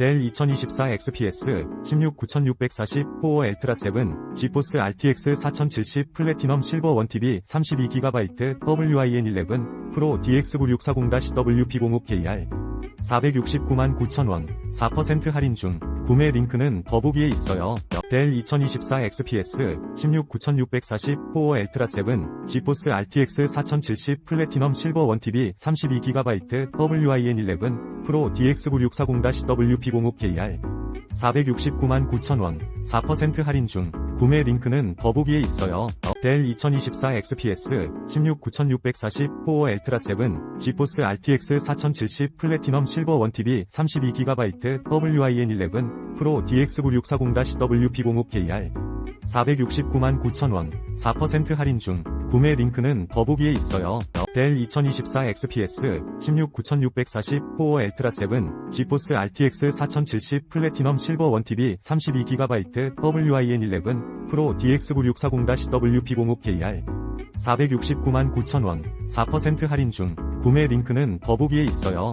델 2024 XPS 16 9640 4 엘트라 7 지포스 RTX 4070 플래티넘 실버 1TB 32GB WIN11 프로 DX9640-WP05KR 469만 9천원 4% 할인 중 구매 링크는 더보기에 있어요. 델 2024 XPS 16 9640 4 엘트라 7 지포스 RTX 4070 플래티넘 실버 1TB 32GB WIN11 프로 DX9640-WP05KR 469만 9천원 4% 할인 중 구매 링크는 더보기에 있어요. 델 2024 XPS 16 9640 4 엘트라 7 지포스 RTX 4070 플래티넘 실버 1TB 32GB WIN11 프로 DX9640-WP05KR 469만 9천원 4% 할인 중 구매 링크는 더보기에 있어요. 델 2024 XPS 16 9640 4 엘트라 7 지포스 RTX 4070 플래티넘 실버 1TB 32GB WIN11 프로 DX9640-WP05KR 469만 9천원 4% 할인 중 구매 링크는 더보기에 있어요.